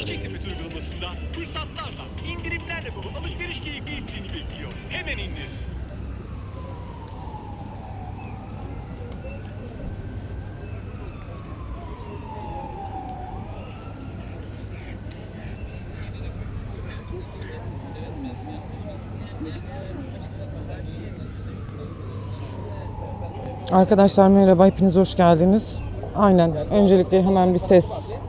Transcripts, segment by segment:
Çiçek Sepeti uygulamasında fırsatlarla, indirimlerle dolu alışveriş keyfi seni bekliyor. Hemen indir. Arkadaşlar merhaba, hepiniz hoş geldiniz. Aynen, öncelikle hemen bir ses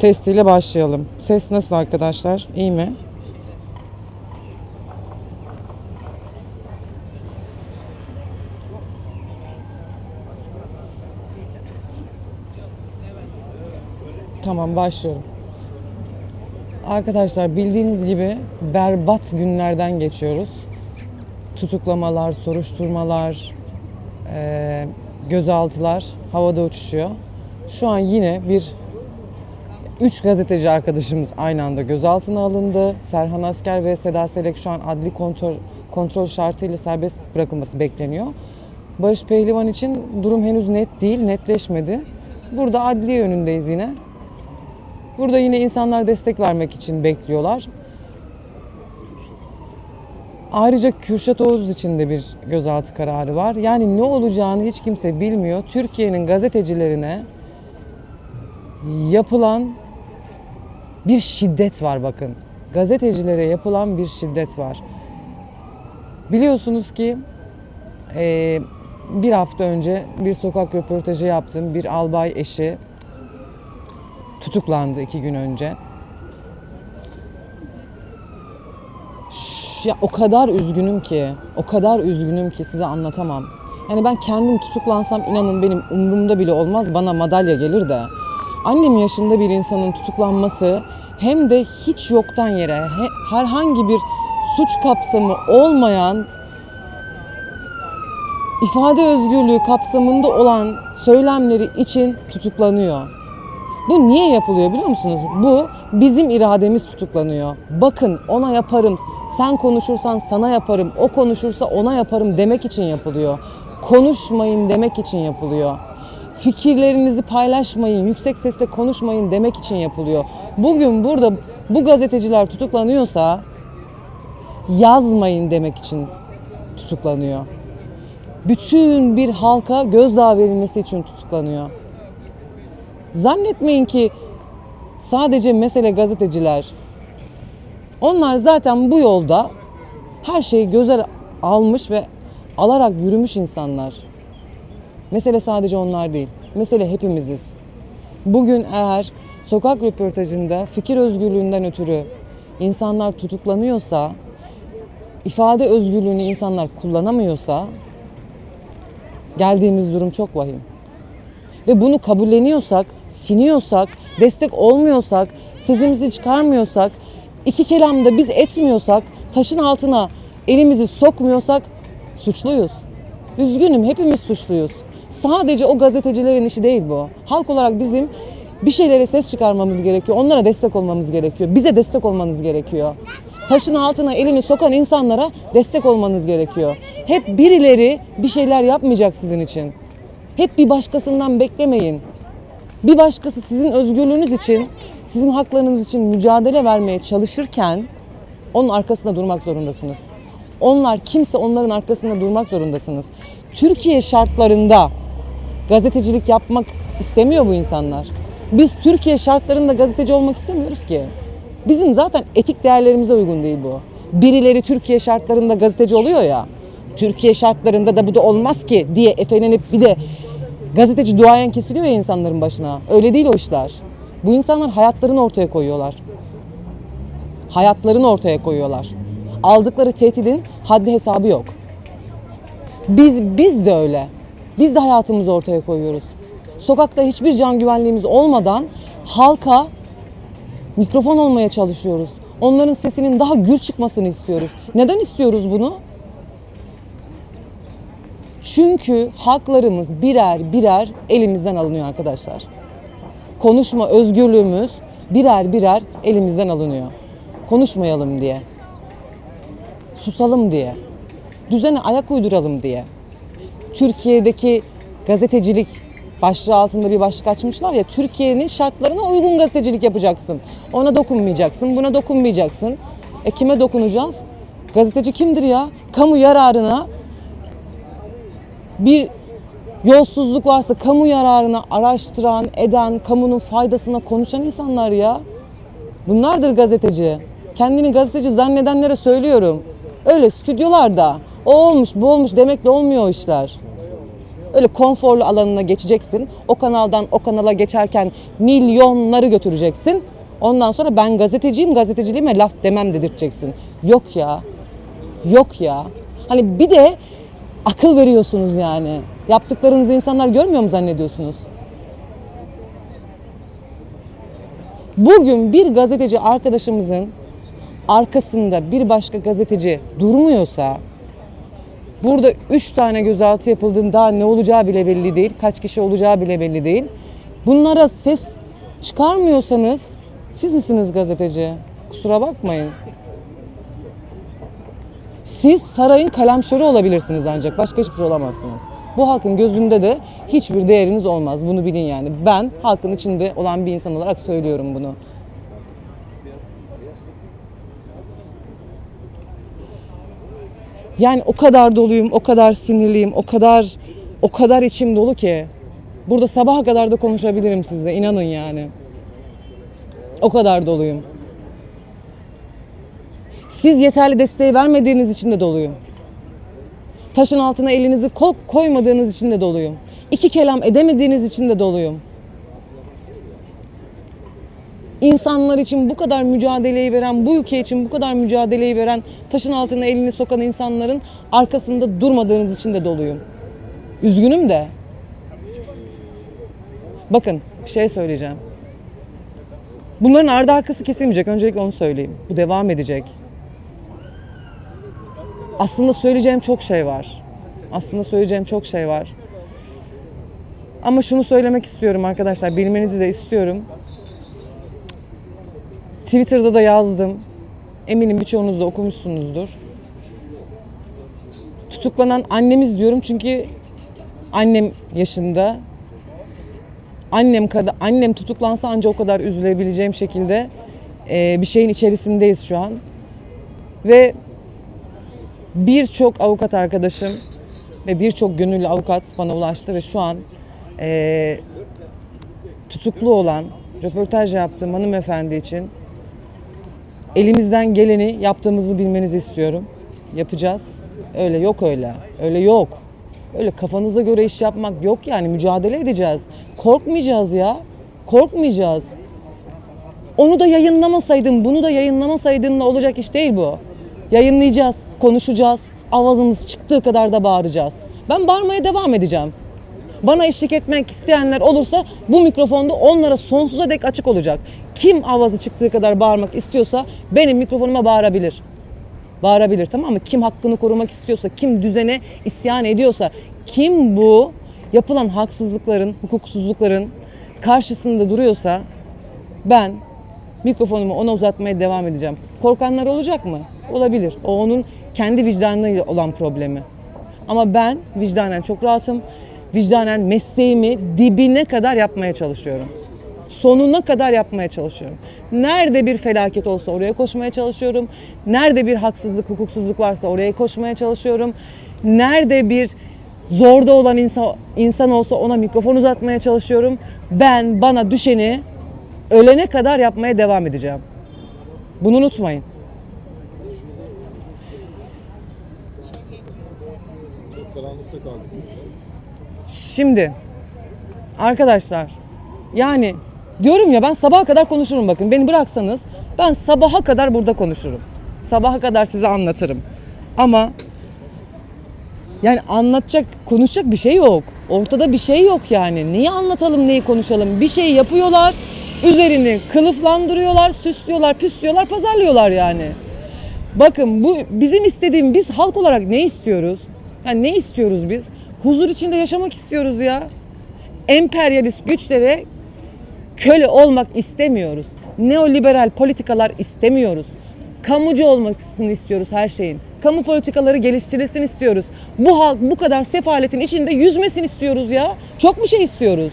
testiyle başlayalım. Ses nasıl arkadaşlar? İyi mi? Tamam, başlıyorum. Arkadaşlar bildiğiniz gibi berbat günlerden geçiyoruz. Tutuklamalar, soruşturmalar, gözaltılar havada uçuşuyor. Şu an yine bir üç gazeteci arkadaşımız aynı anda gözaltına alındı. Serhan Asker ve Seda Selek şu an adli kontrol, kontrol şartıyla serbest bırakılması bekleniyor. Barış Pehlivan için durum henüz net değil, netleşmedi. Burada adliye önündeyiz yine. Burada yine insanlar destek vermek için bekliyorlar. Ayrıca Kürşat Oğuz için de bir gözaltı kararı var. Yani ne olacağını hiç kimse bilmiyor. Türkiye'nin gazetecilerine yapılan bir şiddet var bakın. Gazetecilere yapılan bir şiddet var. Biliyorsunuz ki eee, bir hafta önce bir sokak röportajı yaptım. Bir albay eşi tutuklandı iki gün önce. Ya o kadar üzgünüm ki, o kadar üzgünüm ki size anlatamam. Yani ben kendim tutuklansam inanın benim umurumda bile olmaz bana madalya gelir de. Annem yaşında bir insanın tutuklanması hem de hiç yoktan yere he- herhangi bir suç kapsamı olmayan ifade özgürlüğü kapsamında olan söylemleri için tutuklanıyor. Bu niye yapılıyor biliyor musunuz? Bu bizim irademiz tutuklanıyor. Bakın ona yaparım, sen konuşursan sana yaparım, o konuşursa ona yaparım demek için yapılıyor. Konuşmayın demek için yapılıyor. Fikirlerinizi paylaşmayın, yüksek sesle konuşmayın demek için yapılıyor. Bugün burada bu gazeteciler tutuklanıyorsa yazmayın demek için tutuklanıyor. Bütün bir halka gözdağı verilmesi için tutuklanıyor. Zannetmeyin ki sadece mesele gazeteciler. Onlar zaten bu yolda her şeyi göze almış ve alarak yürümüş insanlar. Mesele sadece onlar değil. Mesele hepimiziz. Bugün eğer sokak röportajında fikir özgürlüğünden ötürü insanlar tutuklanıyorsa, ifade özgürlüğünü insanlar kullanamıyorsa geldiğimiz durum çok vahim ve bunu kabulleniyorsak, siniyorsak, destek olmuyorsak, sesimizi çıkarmıyorsak, iki kelamda biz etmiyorsak, taşın altına elimizi sokmuyorsak suçluyuz. Üzgünüm hepimiz suçluyuz. Sadece o gazetecilerin işi değil bu. Halk olarak bizim bir şeylere ses çıkarmamız gerekiyor. Onlara destek olmamız gerekiyor. Bize destek olmanız gerekiyor. Taşın altına elini sokan insanlara destek olmanız gerekiyor. Hep birileri bir şeyler yapmayacak sizin için. Hep bir başkasından beklemeyin. Bir başkası sizin özgürlüğünüz için, sizin haklarınız için mücadele vermeye çalışırken onun arkasında durmak zorundasınız. Onlar kimse onların arkasında durmak zorundasınız. Türkiye şartlarında gazetecilik yapmak istemiyor bu insanlar. Biz Türkiye şartlarında gazeteci olmak istemiyoruz ki. Bizim zaten etik değerlerimize uygun değil bu. Birileri Türkiye şartlarında gazeteci oluyor ya. Türkiye şartlarında da bu da olmaz ki diye efelenip bir de gazeteci duayen kesiliyor ya insanların başına. Öyle değil o işler. Bu insanlar hayatlarını ortaya koyuyorlar. Hayatlarını ortaya koyuyorlar. Aldıkları tehdidin haddi hesabı yok. Biz biz de öyle. Biz de hayatımızı ortaya koyuyoruz. Sokakta hiçbir can güvenliğimiz olmadan halka mikrofon olmaya çalışıyoruz. Onların sesinin daha gür çıkmasını istiyoruz. Neden istiyoruz bunu? Çünkü haklarımız birer birer elimizden alınıyor arkadaşlar. Konuşma özgürlüğümüz birer birer elimizden alınıyor. Konuşmayalım diye. Susalım diye. Düzene ayak uyduralım diye. Türkiye'deki gazetecilik başlığı altında bir başlık açmışlar ya Türkiye'nin şartlarına uygun gazetecilik yapacaksın. Ona dokunmayacaksın, buna dokunmayacaksın. E kime dokunacağız? Gazeteci kimdir ya? Kamu yararına bir yolsuzluk varsa kamu yararına araştıran, eden, kamunun faydasına konuşan insanlar ya. Bunlardır gazeteci. Kendini gazeteci zannedenlere söylüyorum. Öyle stüdyolarda o olmuş bu olmuş demekle olmuyor o işler. Öyle konforlu alanına geçeceksin. O kanaldan o kanala geçerken milyonları götüreceksin. Ondan sonra ben gazeteciyim, gazeteciliğime laf demem dedirteceksin. Yok ya. Yok ya. Hani bir de akıl veriyorsunuz yani. Yaptıklarınızı insanlar görmüyor mu zannediyorsunuz? Bugün bir gazeteci arkadaşımızın arkasında bir başka gazeteci durmuyorsa burada üç tane gözaltı yapıldığında ne olacağı bile belli değil. Kaç kişi olacağı bile belli değil. Bunlara ses çıkarmıyorsanız siz misiniz gazeteci? Kusura bakmayın. Siz sarayın kalemşörü olabilirsiniz ancak başka hiçbir şey olamazsınız. Bu halkın gözünde de hiçbir değeriniz olmaz. Bunu bilin yani. Ben halkın içinde olan bir insan olarak söylüyorum bunu. Yani o kadar doluyum, o kadar sinirliyim, o kadar o kadar içim dolu ki burada sabaha kadar da konuşabilirim sizle. inanın yani. O kadar doluyum. Siz yeterli desteği vermediğiniz için de doluyum. Taşın altına elinizi ko- koymadığınız için de doluyum. İki kelam edemediğiniz için de doluyum. İnsanlar için bu kadar mücadeleyi veren, bu ülke için bu kadar mücadeleyi veren, taşın altına elini sokan insanların arkasında durmadığınız için de doluyum. Üzgünüm de. Bakın bir şey söyleyeceğim. Bunların ardı arkası kesilmeyecek. Öncelikle onu söyleyeyim. Bu devam edecek. Aslında söyleyeceğim çok şey var. Aslında söyleyeceğim çok şey var. Ama şunu söylemek istiyorum arkadaşlar. Bilmenizi de istiyorum. Twitter'da da yazdım. Eminim birçoğunuz da okumuşsunuzdur. Tutuklanan annemiz diyorum çünkü annem yaşında. Annem kadar annem tutuklansa ancak o kadar üzülebileceğim şekilde e, bir şeyin içerisindeyiz şu an. Ve birçok avukat arkadaşım ve birçok gönüllü avukat bana ulaştı ve şu an e, tutuklu olan röportaj yaptığım hanımefendi için elimizden geleni yaptığımızı bilmenizi istiyorum. Yapacağız. Öyle yok öyle. Öyle yok. Öyle kafanıza göre iş yapmak yok yani mücadele edeceğiz. Korkmayacağız ya. Korkmayacağız. Onu da yayınlamasaydın, bunu da yayınlamasaydın da olacak iş değil bu. Yayınlayacağız, konuşacağız, avazımız çıktığı kadar da bağıracağız. Ben bağırmaya devam edeceğim. Bana eşlik etmek isteyenler olursa bu mikrofonda onlara sonsuza dek açık olacak. Kim avazı çıktığı kadar bağırmak istiyorsa benim mikrofonuma bağırabilir. Bağırabilir tamam mı? Kim hakkını korumak istiyorsa, kim düzene isyan ediyorsa, kim bu yapılan haksızlıkların, hukuksuzlukların karşısında duruyorsa ben mikrofonumu ona uzatmaya devam edeceğim. Korkanlar olacak mı? Olabilir. O onun kendi vicdanıyla olan problemi. Ama ben vicdanen çok rahatım. Vicdanen mesleğimi dibine kadar yapmaya çalışıyorum. Sonuna kadar yapmaya çalışıyorum. Nerede bir felaket olsa oraya koşmaya çalışıyorum. Nerede bir haksızlık, hukuksuzluk varsa oraya koşmaya çalışıyorum. Nerede bir zorda olan insan, insan olsa ona mikrofon uzatmaya çalışıyorum. Ben bana düşeni ölene kadar yapmaya devam edeceğim. Bunu unutmayın. Şimdi arkadaşlar yani diyorum ya ben sabaha kadar konuşurum bakın. Beni bıraksanız ben sabaha kadar burada konuşurum. Sabaha kadar size anlatırım. Ama yani anlatacak, konuşacak bir şey yok. Ortada bir şey yok yani. Neyi anlatalım, neyi konuşalım? Bir şey yapıyorlar, üzerini kılıflandırıyorlar, süslüyorlar, püslüyorlar, pazarlıyorlar yani. Bakın bu bizim istediğim biz halk olarak ne istiyoruz? Yani ne istiyoruz biz? Huzur içinde yaşamak istiyoruz ya. Emperyalist güçlere köle olmak istemiyoruz. Neoliberal politikalar istemiyoruz. Kamucu olmasını istiyoruz her şeyin. kamu politikaları geliştirilsin istiyoruz. Bu halk bu kadar sefaletin içinde yüzmesin istiyoruz ya. Çok mu şey istiyoruz?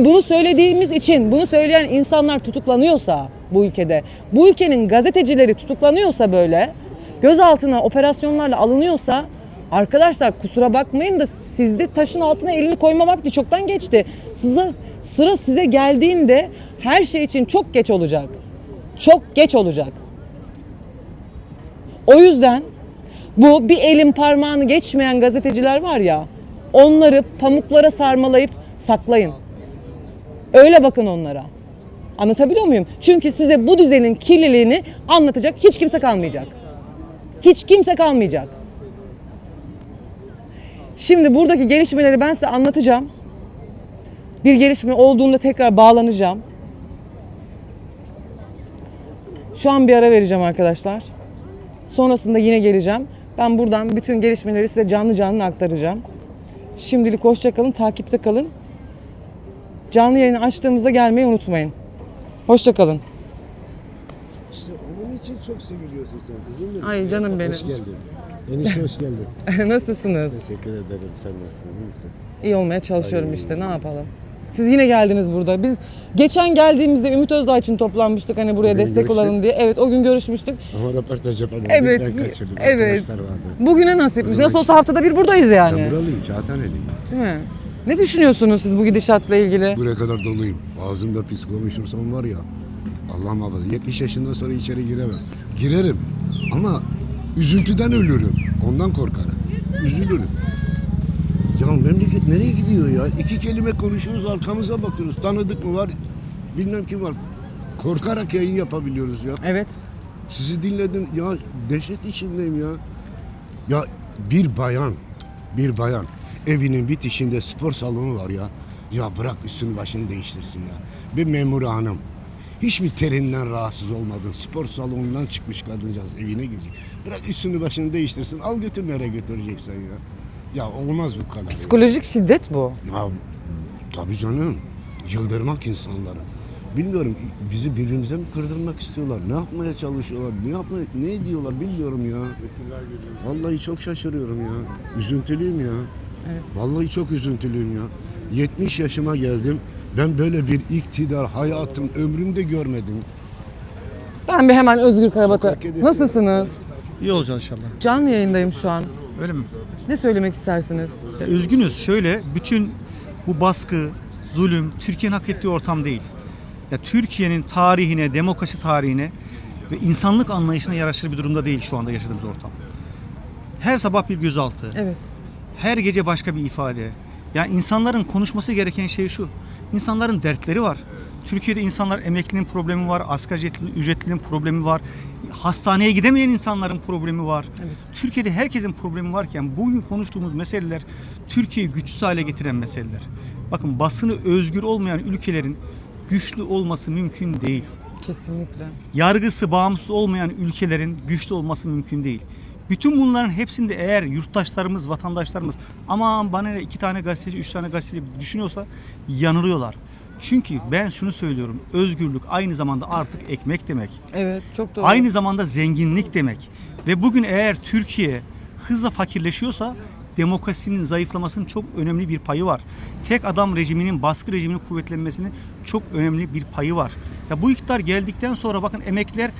Bunu söylediğimiz için, bunu söyleyen insanlar tutuklanıyorsa bu ülkede, bu ülkenin gazetecileri tutuklanıyorsa böyle, gözaltına operasyonlarla alınıyorsa arkadaşlar kusura bakmayın da sizde taşın altına elini koyma vakti çoktan geçti. Size, sıra size geldiğinde her şey için çok geç olacak. Çok geç olacak. O yüzden bu bir elin parmağını geçmeyen gazeteciler var ya, onları pamuklara sarmalayıp saklayın. Öyle bakın onlara. Anlatabiliyor muyum? Çünkü size bu düzenin kirliliğini anlatacak hiç kimse kalmayacak. Hiç kimse kalmayacak. Şimdi buradaki gelişmeleri ben size anlatacağım. Bir gelişme olduğunda tekrar bağlanacağım. Şu an bir ara vereceğim arkadaşlar. Sonrasında yine geleceğim. Ben buradan bütün gelişmeleri size canlı canlı aktaracağım. Şimdilik hoşça kalın, takipte kalın. Canlı yayını açtığımızda gelmeyi unutmayın. Hoşça kalın. İşte onun için çok seviliyorsun sen kızım. Ay canım benim. Hoş geldin. Enişte hoş geldin. Nasılsınız? Teşekkür ederim. Sen nasılsın? İyi misin? İyi olmaya çalışıyorum işte. Ne yapalım? Siz yine geldiniz burada. Biz geçen geldiğimizde Ümit Özdağ için toplanmıştık hani buraya O gün destek görüştük. olalım diye. Evet o gün görüşmüştük. Ama röportaj yapamadık. Evet. Ben kaçırdım. Evet. Arkadaşlar vardı. Bugüne nasipmiş. Nasıl olsa haftada bir buradayız yani. Ben buralıyım. Kağıthaneliyim. Değil mi? Ne düşünüyorsunuz siz bu gidişatla ilgili? Buraya kadar doluyum. Ağzımda pis konuşursam var ya. Allah muhafaza. 70 yaşından sonra içeri giremem. Girerim. Ama üzüntüden ölürüm. Ondan korkarım. Üzülürüm. Ya memleket nereye gidiyor ya? İki kelime konuşuyoruz arkamıza bakıyoruz. Tanıdık mı var? Bilmem kim var. Korkarak yayın yapabiliyoruz ya. Evet. Sizi dinledim ya dehşet içindeyim ya. Ya bir bayan, bir bayan evinin bitişinde spor salonu var ya. Ya bırak üstünü başını değiştirsin ya. Bir memur hanım. Hiç mi terinden rahatsız olmadın? Spor salonundan çıkmış kadıncağız evine gidecek. Bırak üstünü başını değiştirsin. Al götür nereye götüreceksen ya. Ya olmaz bu kadar. Psikolojik şiddet bu. Ya tabii canım. Yıldırmak insanları. Bilmiyorum bizi birbirimize mi kırdırmak istiyorlar? Ne yapmaya çalışıyorlar? Ne yapmaya ne ediyorlar bilmiyorum ya. Vallahi çok şaşırıyorum ya. Üzüntülüyüm ya. Evet. Vallahi çok üzüntülüyüm ya. 70 yaşıma geldim. Ben böyle bir iktidar hayatım ömrümde görmedim. Ben bir hemen Özgür Karabat'a. Nasılsınız? İyi olacağız inşallah. Canlı yayındayım şu an. Öyle mi? Ne söylemek istersiniz? Ya üzgünüz. Şöyle bütün bu baskı, zulüm Türkiye'nin hak ettiği ortam değil. Ya Türkiye'nin tarihine, demokrasi tarihine ve insanlık anlayışına yaraşır bir durumda değil şu anda yaşadığımız ortam. Her sabah bir gözaltı, Evet. her gece başka bir ifade. Yani insanların konuşması gereken şey şu. İnsanların dertleri var. Türkiye'de insanlar emeklinin problemi var, asgari ücretli- ücretlinin problemi var, hastaneye gidemeyen insanların problemi var. Türkiye'de herkesin problemi varken bugün konuştuğumuz meseleler Türkiye'yi güçsüz hale getiren meseleler. Bakın basını özgür olmayan ülkelerin güçlü olması mümkün değil Kesinlikle. yargısı bağımsız olmayan ülkelerin güçlü olması mümkün değil. Bütün bunların hepsinde eğer yurttaşlarımız, vatandaşlarımız aman bana ne iki tane gazeteci, üç tane gazeteci düşünüyorsa yanılıyorlar. Çünkü ben şunu söylüyorum. Özgürlük aynı zamanda artık ekmek demek. Evet çok doğru. Aynı zamanda zenginlik demek. Ve bugün eğer Türkiye hızla fakirleşiyorsa demokrasinin zayıflamasının çok önemli bir payı var. Tek adam rejiminin, baskı rejiminin kuvvetlenmesinin çok önemli bir payı var. Ya bu iktidar geldikten sonra bakın emekliler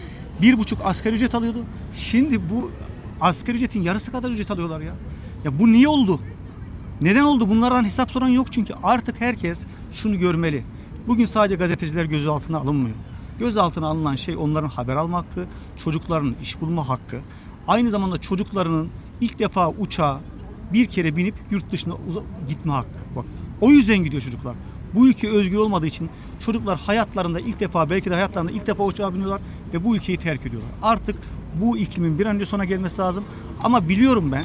bir buçuk asgari ücret alıyordu. Şimdi bu asgari ücretin yarısı kadar ücret alıyorlar ya. Ya bu niye oldu? Neden oldu? Bunlardan hesap soran yok çünkü artık herkes şunu görmeli. Bugün sadece gazeteciler gözaltına alınmıyor. Gözaltına alınan şey onların haber alma hakkı, çocukların iş bulma hakkı. Aynı zamanda çocuklarının ilk defa uçağa bir kere binip yurt dışına gitme hakkı. Bak o yüzden gidiyor çocuklar. Bu ülke özgür olmadığı için çocuklar hayatlarında ilk defa belki de hayatlarında ilk defa uçağa biniyorlar ve bu ülkeyi terk ediyorlar. Artık bu iklimin bir an önce sona gelmesi lazım. Ama biliyorum ben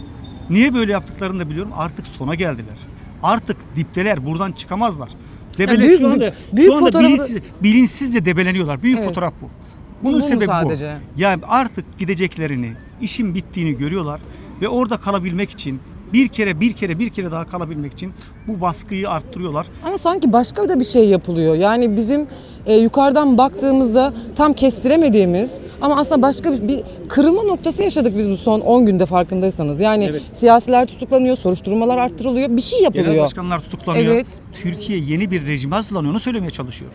Niye böyle yaptıklarını da biliyorum. Artık sona geldiler. Artık dipteler. Buradan çıkamazlar. Debele büyük- şu anda büyük şu anda fotoğrafı- bilinçsiz, bilinçsizce debeleniyorlar. Büyük Evet. fotoğraf bu. Bunun Bu mu sebebi sadece? bu. Yani artık gideceklerini, işin bittiğini görüyorlar ve orada kalabilmek için bir kere bir kere bir kere daha kalabilmek için bu baskıyı arttırıyorlar. Ama sanki başka da bir şey yapılıyor. Yani bizim e, yukarıdan baktığımızda tam kestiremediğimiz ama aslında başka bir, bir kırılma noktası yaşadık biz bu son 10 günde farkındaysanız. Yani Evet. siyasiler tutuklanıyor, soruşturmalar arttırılıyor, bir şey yapılıyor. Genel başkanlar tutuklanıyor. Evet. Türkiye yeni bir rejime hazırlanıyor. Onu söylemeye çalışıyor.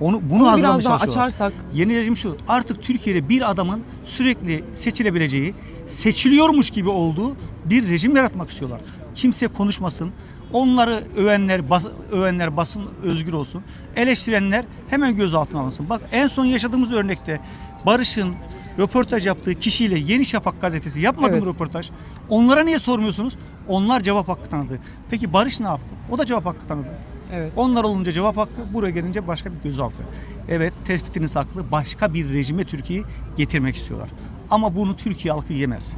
Onu bunu hazırlamaya biraz daha açarsak. Yeni rejim şu. Artık Türkiye'de bir adamın sürekli seçilebileceği, seçiliyormuş gibi olduğu bir rejim yaratmak istiyorlar. Kimse konuşmasın. Onları övenler, bas, övenler basın özgür olsun. Eleştirenler hemen gözaltına alınsın. Bak en son yaşadığımız örnekte Barış'ın röportaj yaptığı kişiyle Yeni Şafak gazetesi yapmadı mı Evet. röportaj? Onlara niye sormuyorsunuz? Onlar cevap hakkı tanıdı. Peki Barış ne yaptı? O da cevap hakkı tanıdı. Evet. Onlar olunca cevap hakkı, buraya gelince başka bir gözaltı. Evet, tespitiniz haklı. Başka bir rejime Türkiye'yi getirmek istiyorlar. Ama bunu Türkiye halkı yemez.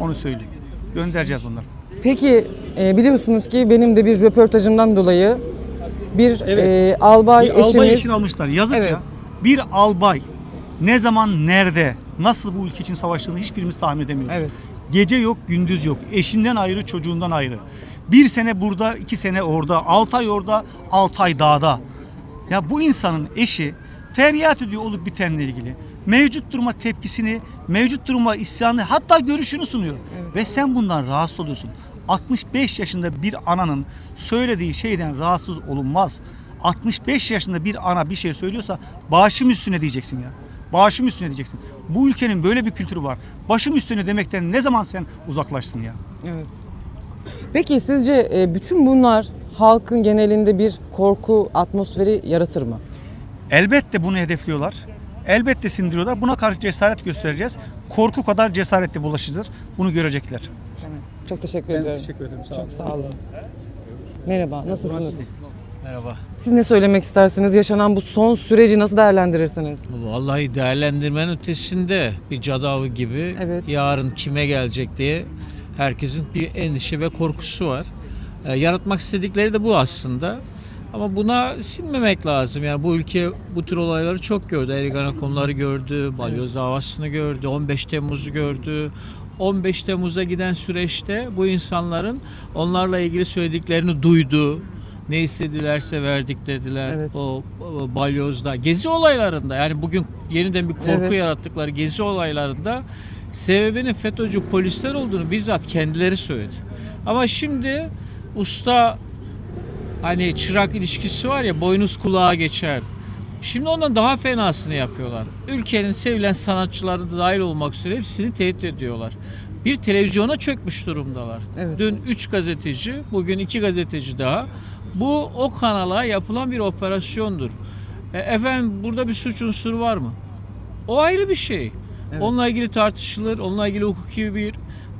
Onu söyleyeyim. Göndereceğiz bunları. Peki e, biliyorsunuz ki benim de bir röportajımdan dolayı bir Evet. e, albay Bir albay eşimiz için almışlar. Yazık Evet. ya. Bir albay ne zaman, nerede, nasıl bu ülke için savaştığını hiçbirimiz tahmin edemiyoruz. Evet. Gece yok, gündüz yok. Eşinden ayrı, çocuğundan ayrı. Bir sene burada, iki sene orada, altı ay orada, altı ay dağda. Ya bu insanın eşi feryat ediyor olup bitenle ilgili. Mevcut duruma tepkisini, mevcut duruma isyanı hatta görüşünü sunuyor. Ve sen bundan rahatsız oluyorsun. 65 yaşında bir ananın söylediği şeyden rahatsız olunmaz. 65 yaşında bir ana bir şey söylüyorsa başım üstüne diyeceksin ya. Başım üstüne diyeceksin. Bu ülkenin böyle bir kültürü var. Başım üstüne demekten ne zaman sen uzaklaştın ya? Evet. Peki sizce e, bütün bunlar halkın genelinde bir korku atmosferi yaratır mı? Elbette bunu hedefliyorlar. Elbette sindiriyorlar. Buna karşı cesaret göstereceğiz. Korku kadar cesaretli bulaşıcıdır. Bunu görecekler. Çok teşekkür Ben ediyorum. teşekkür ederim. Sağ olun. Çok sağ olun. Merhaba, nasılsınız? Merhaba. Siz ne söylemek istersiniz? Yaşanan bu son süreci nasıl değerlendirirsiniz? Vallahi değerlendirmenin ötesinde bir cadavı gibi Evet. yarın kime gelecek diye herkesin bir endişe ve korkusu var. Ee, yaratmak istedikleri de bu aslında. Ama buna sinmemek lazım. Yani bu ülke bu tür olayları çok gördü. Erigana konuları gördü, balyoz davasını gördü, 15 Temmuz'u gördü. 15 Temmuz'a giden süreçte bu insanların onlarla ilgili söylediklerini duydu. Ne istedilerse verdik dediler. Evet. O, o balyozda, gezi olaylarında yani bugün yeniden bir korku Evet. yarattıkları gezi olaylarında sebebinin FETÖ'cü polisler olduğunu bizzat kendileri söyledi. Ama şimdi usta hani çırak ilişkisi var ya boynuz kulağa geçer. Şimdi ondan daha fenasını yapıyorlar. Ülkenin sevilen sanatçıları da dahil olmak üzere hepsini tehdit ediyorlar. Bir televizyona çökmüş durumdalar. Evet. Dün 3 gazeteci, bugün 2 gazeteci daha. Bu o kanala yapılan bir operasyondur. E, efendim burada bir suç unsuru var mı? O ayrı bir şey. Onunla ilgili tartışılır, onunla ilgili hukuki bir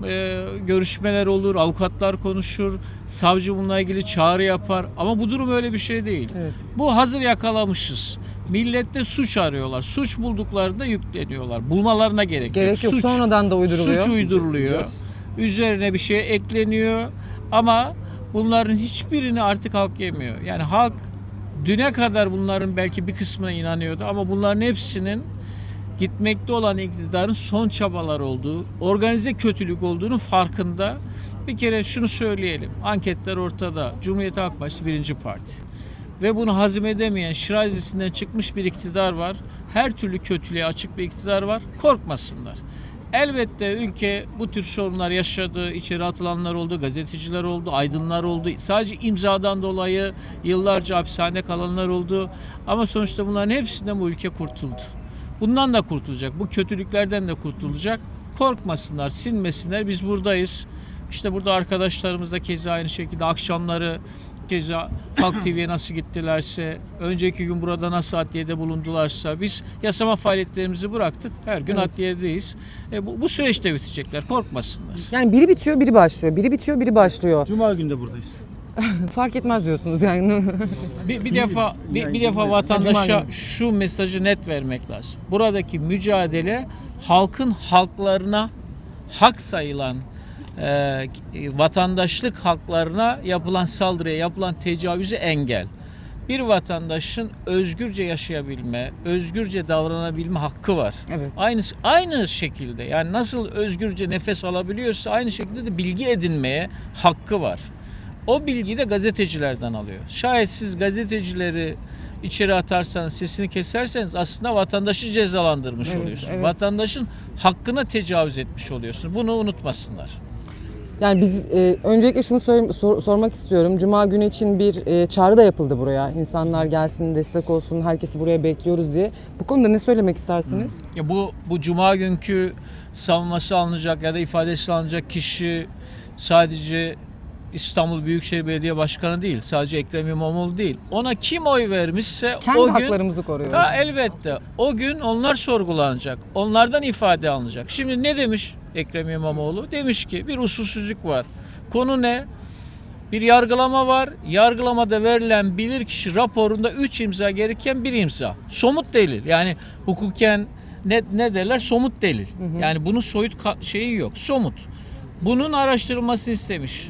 e, görüşmeler olur, avukatlar konuşur, savcı bununla ilgili çağrı yapar. Ama bu durum öyle bir şey değil. Evet. Bu hazır yakalamışız. Millette suç arıyorlar. Suç bulduklarında yükleniyorlar. Bulmalarına gerek, Gerek yok. Suç, Sonradan da uyduruluyor. Suç uyduruluyor. Üzerine bir şey ekleniyor. Ama bunların hiçbirini artık halk yemiyor. Yani halk düne kadar bunların belki bir kısmına inanıyordu ama bunların hepsinin gitmekte olan iktidarın son çabalar olduğu, organize kötülük olduğunu farkında. Bir kere şunu söyleyelim. Anketler ortada. Cumhuriyet Halk Partisi birinci parti. Ve bunu hazmedemeyen şirazesinden çıkmış bir iktidar var. Her türlü kötülüğe açık bir iktidar var. Korkmasınlar. Elbette ülke bu tür sorunlar yaşadı. İçeri atılanlar oldu, gazeteciler oldu, aydınlar oldu. Sadece imzadan dolayı yıllarca hapishane kalanlar oldu. Ama sonuçta bunların hepsinden bu ülke kurtuldu. Bundan da kurtulacak. Bu kötülüklerden de kurtulacak. Korkmasınlar, sinmesinler. Biz buradayız. İşte burada arkadaşlarımız da keza aynı şekilde akşamları keza Halk TV'ye nasıl gittilerse, önceki gün burada nasıl adliyede bulundularsa biz yasama faaliyetlerimizi bıraktık. Her gün Evet. adliyedeyiz. E, bu, bu süreçte bitecekler. Korkmasınlar. Yani biri bitiyor, biri başlıyor. Biri bitiyor, biri başlıyor. Cuma günü de buradayız. Fark etmez diyorsunuz yani. Bir, bir defa bir, bir defa vatandaşa şu mesajı net vermek lazım. Buradaki mücadele halkın halklarına hak sayılan e, vatandaşlık haklarına yapılan saldırıya, yapılan tecavüze engel. bir vatandaşın özgürce yaşayabilme, özgürce davranabilme hakkı var. Evet. Aynı aynı şekilde yani nasıl özgürce nefes alabiliyorsa aynı şekilde de bilgi edinmeye hakkı var. O bilgiyi de gazetecilerden alıyor. Şayet siz gazetecileri içeri atarsanız, sesini keserseniz aslında vatandaşı cezalandırmış Evet, oluyorsunuz. evet. Vatandaşın hakkına tecavüz etmiş oluyorsunuz. Bunu unutmasınlar. Yani biz e, öncelikle şunu söyle- sor- sormak istiyorum. Cuma günü için bir e, çağrı da yapıldı buraya. İnsanlar gelsin, destek olsun, herkesi buraya bekliyoruz diye. Bu konuda ne söylemek istersiniz? Ya bu bu cuma günkü savunması alınacak ya da ifadesi alınacak kişi sadece İstanbul Büyükşehir Belediye Başkanı değil, sadece Ekrem İmamoğlu değil. Ona kim oy vermişse Kendi o gün haklarımızı koruyoruz. Ta elbette. O gün onlar sorgulanacak. Onlardan ifade alınacak. Şimdi ne demiş Ekrem İmamoğlu? Demiş ki bir usulsüzlük var. Konu ne? Bir yargılama var. Yargılamada verilen bilirkişi raporunda 3 imza gereken bir imza. Somut delil. Yani hukuken ne, ne derler? Somut delil. Yani bunun soyut şeyi yok. Somut. Bunun araştırılmasını istemiş.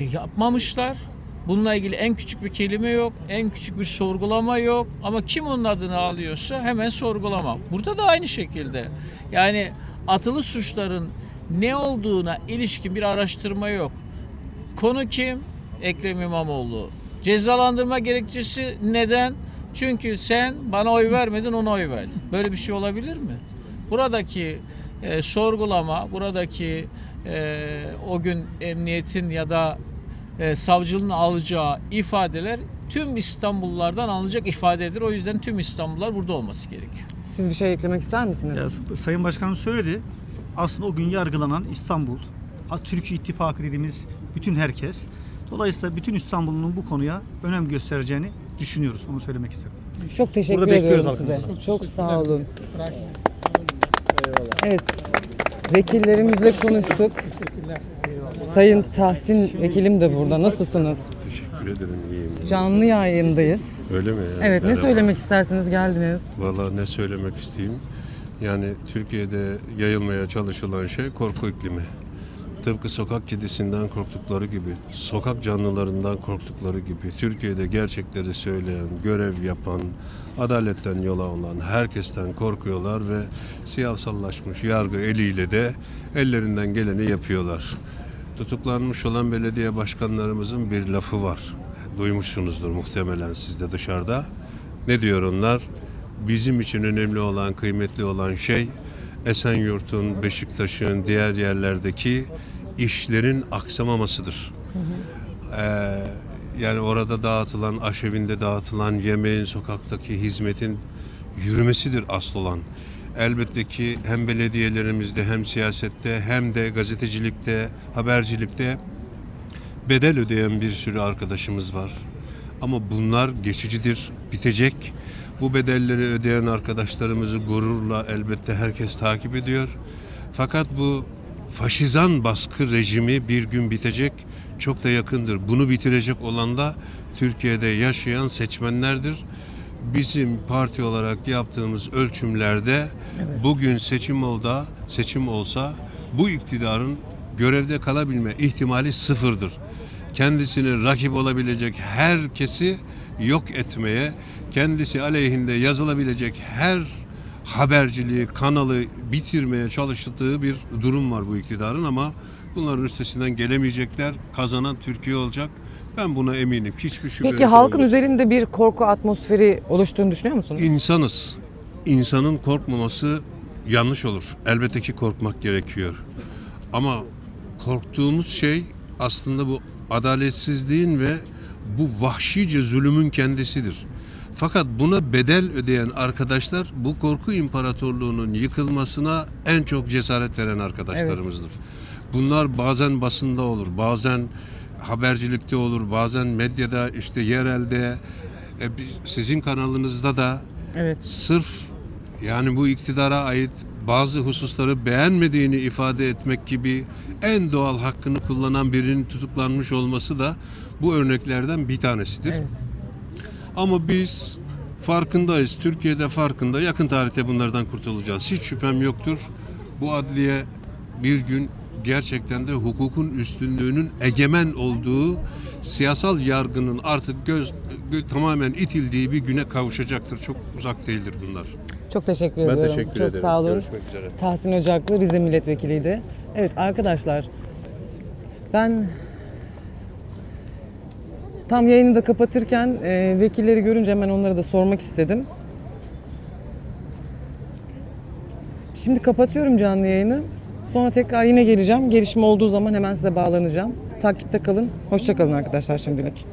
E, yapmamışlar. Bununla ilgili en küçük bir kelime yok, en küçük bir sorgulama yok. Ama kim onun adını alıyorsa hemen sorgulama. Burada da aynı şekilde. Yani atılı suçların ne olduğuna ilişkin bir araştırma yok. Konu kim? Ekrem İmamoğlu. Cezalandırma gerekçesi neden? Çünkü sen bana oy vermedin ona oy verdin. Böyle bir şey olabilir mi? Buradaki e, sorgulama, buradaki e, o gün emniyetin ya da e, savcılığın alacağı ifadeler tüm İstanbullulardan alınacak ifadedir. O yüzden tüm İstanbullular burada olması gerekiyor. Siz bir şey eklemek ister misiniz? Ya, Sayın Başkanım söyledi. Aslında o gün yargılanan İstanbul, Türkiye İttifakı dediğimiz bütün herkes. Dolayısıyla bütün İstanbul'un bu konuya önem göstereceğini düşünüyoruz. Onu söylemek istedim. Çok teşekkür Burada ediyorum size. halkımızı. Çok sağ olun. Evet. Vekillerimizle konuştuk. Sayın Tahsin vekilim de burada. Nasılsınız? Teşekkür ederim iyiyim. Canlı yayındayız. Öyle mi? ya? Evet, ne söylemek istersiniz? Geldiniz. Valla ne söylemek isteyeyim? Yani Türkiye'de yayılmaya çalışılan şey korku iklimi. Tıpkı sokak kedisinden korktukları gibi, sokak canlılarından korktukları gibi Türkiye'de gerçekleri söyleyen, görev yapan, adaletten yola olan herkesten korkuyorlar ve siyasallaşmış yargı eliyle de ellerinden geleni yapıyorlar. Tutuklanmış olan belediye başkanlarımızın bir lafı var. Duymuşsunuzdur muhtemelen siz de dışarıda. Ne diyor onlar? Bizim için önemli olan, kıymetli olan şey Esenyurt'un, Beşiktaş'ın, diğer yerlerdeki işlerin aksamamasıdır. Ee, yani orada dağıtılan, aşevinde dağıtılan yemeğin, sokaktaki hizmetin yürümesidir asıl olan. Elbette ki hem belediyelerimizde hem siyasette hem de gazetecilikte, habercilikte bedel ödeyen bir sürü arkadaşımız var. Ama bunlar geçicidir, bitecek. Bu bedelleri ödeyen arkadaşlarımızı gururla elbette herkes takip ediyor. Fakat bu faşizan baskı rejimi bir gün bitecek, çok da yakındır. Bunu bitirecek olan da Türkiye'de yaşayan seçmenlerdir. Bizim parti olarak yaptığımız ölçümlerde bugün seçim olda seçim olsa bu iktidarın görevde kalabilme ihtimali sıfırdır. Kendisini rakip olabilecek herkesi yok etmeye, kendisi aleyhinde yazılabilecek her haberciliği, kanalı bitirmeye çalıştığı bir durum var bu iktidarın ama bunların üstesinden gelemeyecekler. Kazanan Türkiye olacak. Ben buna eminim. Hiçbir şüphe Peki halkın olmaz. üzerinde bir korku atmosferi oluştuğunu düşünüyor musunuz? İnsanız. İnsanın korkmaması yanlış olur. Elbette ki korkmak gerekiyor. Ama korktuğumuz şey aslında bu adaletsizliğin ve bu vahşice zulümün kendisidir. Fakat buna bedel ödeyen arkadaşlar bu korku imparatorluğunun yıkılmasına en çok cesaret veren arkadaşlarımızdır. Bunlar bazen basında olur, bazen habercilikte olur, bazen medyada işte yerelde e, sizin kanalınızda da Evet. sırf yani bu iktidara ait bazı hususları beğenmediğini ifade etmek gibi en doğal hakkını kullanan birinin tutuklanmış olması da bu örneklerden bir tanesidir. Evet. Ama biz farkındayız. Türkiye'de farkında. Yakın tarihte bunlardan kurtulacağız. Hiç şüphem yoktur. Bu adliye bir gün gerçekten de hukukun üstünlüğünün egemen olduğu siyasal yargının artık göz gö- tamamen itildiği bir güne kavuşacaktır. Çok uzak değildir bunlar. Çok teşekkür Ben ediyorum. teşekkür Çok ederim. sağ olun. Görüşmek üzere. Tahsin Ocaklı Rize Milletvekiliydi. Evet arkadaşlar ben tam yayını da kapatırken e, vekilleri görünce hemen onlara da sormak istedim. Şimdi kapatıyorum canlı yayını. Sonra tekrar yine geleceğim. Gelişme olduğu zaman hemen size bağlanacağım. Takipte kalın. Hoşça kalın arkadaşlar şimdilik.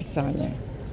Bir saniye.